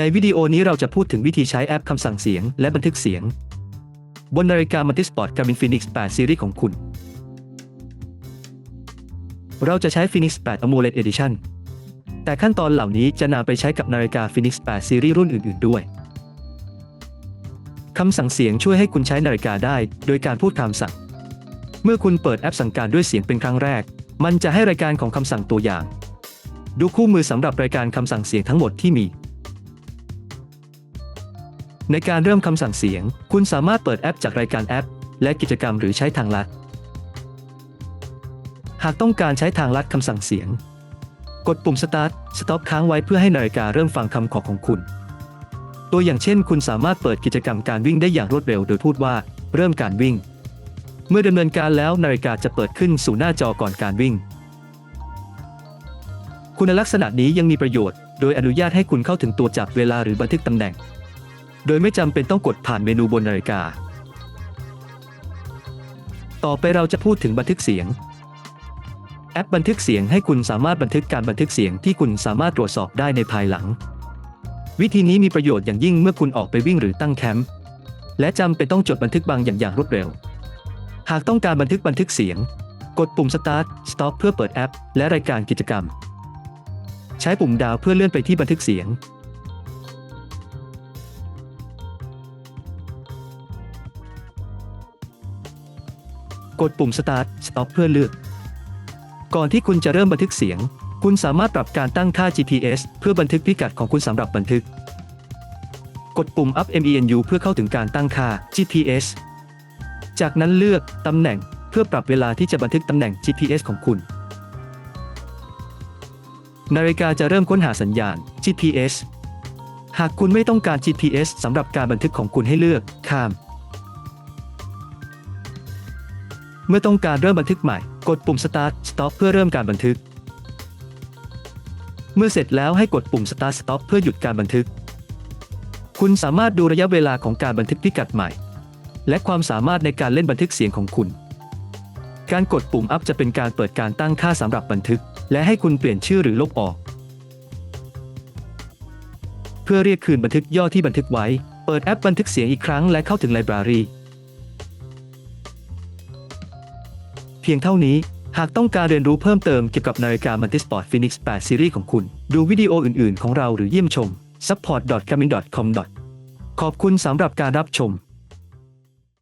ในวิดีโอนี้เราจะพูดถึงวิธีใช้แอปคำสั่งเสียงและบันทึกเสียง บนนาฬิกา Multisport Garmin Phoenix 8 Series ของคุณ เราจะใช้ Phoenix 8 AMOLED Edition แต่ขั้นตอนเหล่านี้จะนำไปใช้กับนาฬิกา Phoenix 8 Series รุ่นอื่น ๆ ด้วย คำสั่งเสียงช่วยให้คุณใช้นาฬิกาได้ โดยการพูดคำสั่ง เมื่อคุณเปิดแอปสั่งการด้วยเสียงเป็นครั้งแรก มันจะให้รายการของคำสั่งตัวอย่าง ดูคู่มือสำหรับรายการคำสั่งเสียงทั้งหมดที่มี ในการเริ่มคำสั่งเสียง คุณสามารถเปิดแอปจากรายการแอป และกิจกรรมหรือใช้ทางลัด หากต้องการใช้ทางลัดคำสั่งเสียง กดปุ่ม Start Stop ค้างไว้เพื่อให้นาฬิกาเริ่มฟังคำขอของคุณ ตัวอย่างเช่น คุณสามารถเปิดกิจกรรมการวิ่งได้อย่างรวดเร็วโดยพูดว่า เริ่มการวิ่ง เมื่อดำเนินการแล้วนาฬิกาจะเปิดขึ้นสู่หน้าจอก่อนการวิ่ง คุณลักษณะนี้ยังมีประโยชน์ โดยอนุญาตให้คุณเข้าถึงตัวจับเวลาหรือบันทึกตำแหน่ง โดยไม่จำเป็นต้องกดผ่านเมนูบนนาฬิกา ต่อไปเราจะพูดถึงบันทึกเสียง แอปบันทึกเสียงให้คุณสามารถบันทึกการบันทึกเสียงที่คุณสามารถตรวจสอบได้ในภายหลัง วิธีนี้มีประโยชน์อย่างยิ่งเมื่อคุณออกไปวิ่งหรือตั้งแคมป์และจำเป็นต้องจดบันทึกบางอย่างอย่างรวดเร็ว หากต้องการบันทึกบันทึกเสียง กดปุ่ม Start Stop เพื่อเปิดแอป และรายการกิจกรรม ใช้ปุ่มดาวเพื่อเลื่อนไปที่บันทึกเสียง กดปุ่ม Start Stop เพื่อเลือก ก่อนที่คุณจะเริ่มบันทึกเสียง คุณสามารถปรับการตั้งค่า GPS เพื่อบันทึกพิกัดของคุณสำหรับบันทึก กดปุ่ม Up MENU เพื่อเข้าถึงการตั้งค่า GPS จากนั้นเลือกตำแหน่งเพื่อปรับเวลาที่จะบันทึกตำแหน่ง GPS ของคุณ นาฬิกาจะเริ่มค้นหาสัญญาณ GPS หากคุณไม่ต้องการ GPS สำหรับการบันทึกของคุณให้เลือกข้าม เมื่อต้องการเริ่มบันทึกใหม่ กดปุ่ม Start Stop เพื่อเริ่มการบันทึก เมื่อเสร็จแล้วให้กดปุ่ม Start Stop เพื่อหยุดการบันทึก คุณสามารถดูระยะเวลาของการบันทึกพิกัดใหม่ และความสามารถในการเล่นบันทึกเสียงของคุณ การกดปุ่ม Up จะเป็นการเปิดการตั้งค่าสำหรับบันทึก และให้คุณเปลี่ยนชื่อหรือลบออก เพื่อเรียกคืนบันทึกย่อที่บันทึกไว้ เปิดแอปบันทึกเสียงอีกครั้งและเข้าถึงไลบรารี พียงเท่านี้ หากต้องการเรียนรู้เพิ่มเติมเกี่ยวกับนาฬิกา Multisport Phoenix 8 ซีรีส์ของคุณ ดูวิดีโออื่น ๆ ของเราหรือเยี่ยมชม support.gamin.com ขอบคุณสำหรับการรับชม